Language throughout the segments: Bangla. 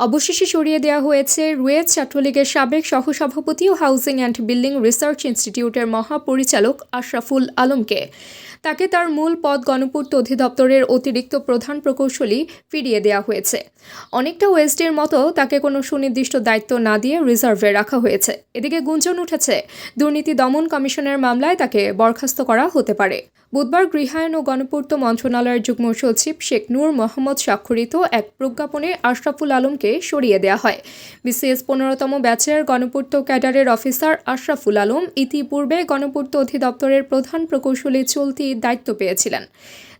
অবশেষে সরিয়ে দেওয়া হয়েছে রুয়েত ছাত্রলীগের সাবেক সহসভাপতি ও হাউসিং অ্যান্ড বিল্ডিং রিসার্চ ইনস্টিটিউটের মহাপরিচালক আশরাফুল আলমকে। তাকে তার মূল পদ গণপূর্ত অধিদপ্তরের অতিরিক্ত প্রধান প্রকৌশলী ফিরিয়ে দেওয়া হয়েছে। অনেকটা ওয়েস্টের মতো তাকে কোনো সুনির্দিষ্ট দায়িত্ব না দিয়ে রিজার্ভে রাখা হয়েছে। এদিকে গুঞ্জন উঠেছে, দুর্নীতি দমন কমিশনের মামলায় তাকে বরখাস্ত করা হতে পারে। বুধবার গৃহায়ন ও গণপূর্ত মন্ত্রণালয়ের যুগ্ম সচিব শেখ নূর মোহাম্মদ স্বাক্ষরিত এক প্রজ্ঞাপনে আশরাফুল আলমকে সরিয়ে দেওয়া হয়। বিসিএস পনেরোতম ব্যাচের গণপূর্ত ক্যাডারের অফিসার আশরাফুল আলম ইতিপূর্বে গণপূর্ত অধিদপ্তরের প্রধান প্রকৌশলী চলতি দায়িত্ব পেয়েছিলেন।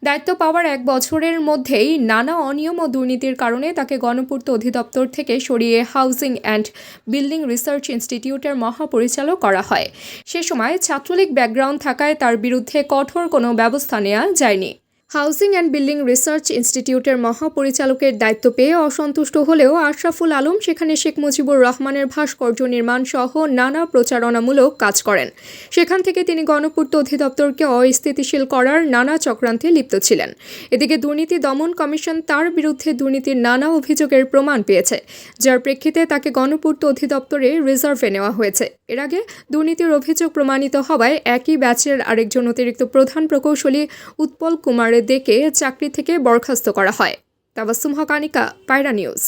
দায়িত্ব পাওয়ার এক বছরের মধ্যেই নানা অনিয়ম ও দুর্নীতির কারণে তাকে গণপূর্ত অধিদপ্তর থেকে সরিয়ে হাউজিং অ্যান্ড বিল্ডিং রিসার্চ ইনস্টিটিউটের মহাপরিচালক করা হয়। সে সময় ছাত্রলীগ ব্যাকগ্রাউন্ড থাকায় তার বিরুদ্ধে কঠোর কোনো ব্যবস্থা নেওয়া যায়নি। হাউজিং অ্যান্ড বিল্ডিং রিসার্চ ইনস্টিটিউটের মহাপরিচালকের দায়িত্ব পেয়ে অসন্তুষ্ট হলেও আশরাফুল আলম, সেখানে শেখ মুজিবুর রহমানের ভাস্কর্য নির্মাণ সহ নানা প্রচারণামূলক কাজ করেন। সেখান থেকে তিনি গণপূর্ত অধিদপ্তরকে অস্থিতিশীল করার নানা চক্রান্তে লিপ্ত ছিলেন। এদিকে দুর্নীতি দমন কমিশন তার বিরুদ্ধে দুর্নীতির নানা অভিযোগের প্রমাণ পেয়েছে, যার প্রেক্ষিতে তাকে গণপূর্ত অধিদপ্তরে রিজার্ভে নেওয়া হয়েছে। এর আগে দুর্নীতির অভিযোগ প্রমাণিত হওয়ায় একই ব্যাচের আরেকজন অতিরিক্ত প্রধান প্রকৌশলী উৎপল কুমারের দেকে চাকরি থেকে বরখাস্ত করা হয়। তাবাসুম হকানিকা পায়রা নিউজ।